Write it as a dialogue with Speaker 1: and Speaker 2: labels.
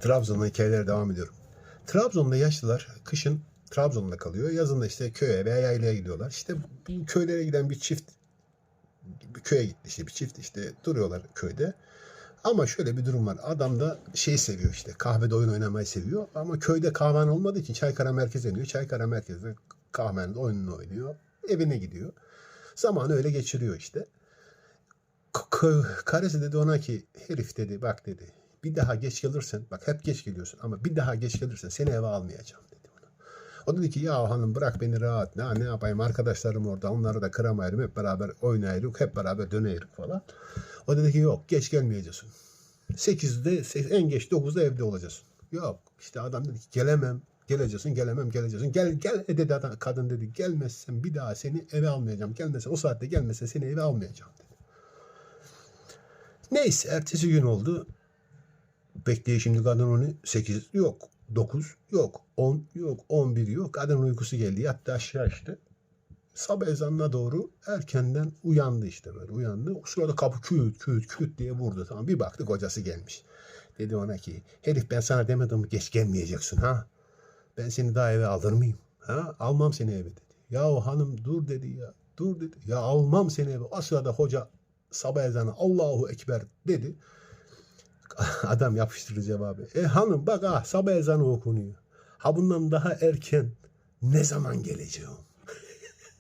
Speaker 1: Trabzon'da hikayelere devam ediyorum. Trabzon'da yaşlılar kışın Trabzon'da kalıyor. Yazın da işte köye veya yaylaya gidiyorlar. İşte bu köylere giden bir çift bir köye gitti işte bir çift işte duruyorlar köyde. Ama şöyle bir durum var. Adam da şey seviyor işte kahvede oyun oynamayı seviyor. Ama köyde kahvehane olmadığı için Çaykara merkeze iniyor. Çaykara merkezde kahvehanede oyununu oynuyor. Evine gidiyor. Zamanı öyle geçiriyor işte. K- k- karısı dedi ona ki herif dedi bak dedi bir daha geç gelirsen bak hep geç geliyorsun ama bir daha geç gelirsen seni eve almayacağım dedi ona. O dedi ki ya hanım bırak beni rahat ne, ne yapayım arkadaşlarım orada onları da kıramayırım hep beraber oynayırız hep beraber döneyiriz falan. O dedi ki yok geç gelmeyeceksin. 8'de se- en geç 9'da evde olacaksın. Yok işte adam dedi ki gelemem geleceksin gelemem geleceksin gel gel e dedi adam, kadın dedi gelmezsen bir daha seni eve almayacağım gelmezsen o saatte gelmezsen seni eve almayacağım dedi. Neyse ertesi gün oldu. Bekliyor şimdi kadın onu 8 yok. 9 yok. 10 yok. 11 yok. Kadın uykusu geldi. Yattı aşağı işte. Sabah ezanına doğru erkenden uyandı işte böyle uyandı. O sırada kapı küt küt küt diye vurdu. Tamam bir baktı kocası gelmiş. Dedi ona ki herif ben sana demedim geç gelmeyeceksin ha. Ben seni daha eve alır mıyım? Ha? Almam seni eve dedi. Ya hanım dur dedi ya. Dur dedi. Ya almam seni eve. O sırada hoca sabah ezanı Allahu Ekber dedi. Adam yapıştırır cevabı. E hanım bak ah sabah ezanı okunuyor. Ha bundan daha erken ne zaman geleceğim?